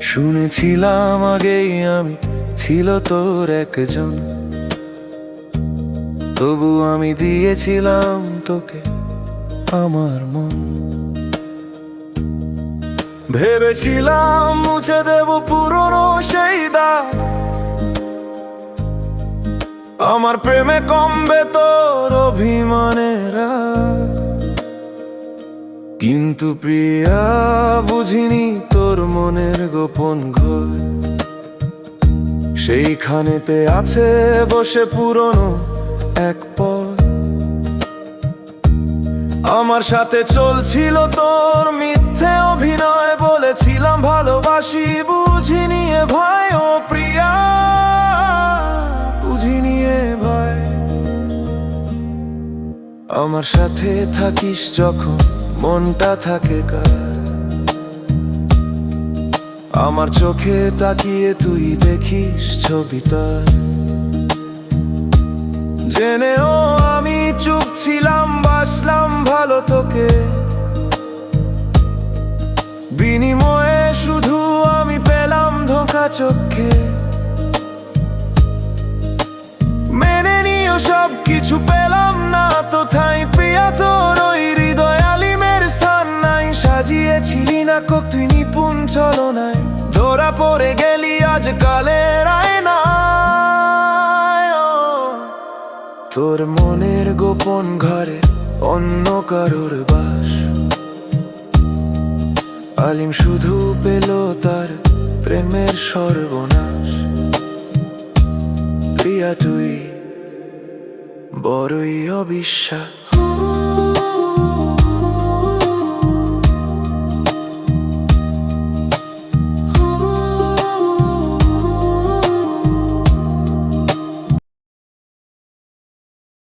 শুনেছিলাম আগেই আমি ছিল তোর একজন। তবু আমি দিয়েছিলাম তোকে আমার মন। ভেবেছিলাম মুছে দেব পুরনো সেই দাগ আমার প্রেমে কমবে তোর অভিমানের কিন্তু প্রিয়া, বুঝিনি তোর মনের গোপন ঘর। সেইখানেতে আছে বসে পুরনো এক পর আমার সাথে চলছিল তোর মিথ্যে অভিনয়, বলেছিলাম ভালোবাসি, বুঝিনি ভাই ও প্রিয়া। আমার সাথে থাকিস যখন মনটা থাকে কার। আমার চোখে তাকিয়ে তুই দেখিস ছবি তার। জেনেও আমি চুপ ছিলাম, বাসলাম ভালো তোকে। বিনিময়ে শুধু আমি পেলাম ধোকা চোখে। মেনে নিও সব কিছু সাজিয়েছিলি না কোক, তুই নিপুণ চলো নাই ধরা পড়ে গেলি আজ কালের আয়নায়। তোর মনের গোপন ঘরে অন্য কারোর বাস। আলিম শুধু পেল তার প্রেমের সর্বনাশ। প্রিয়া, তুই বড়ই অবিশ্বাস।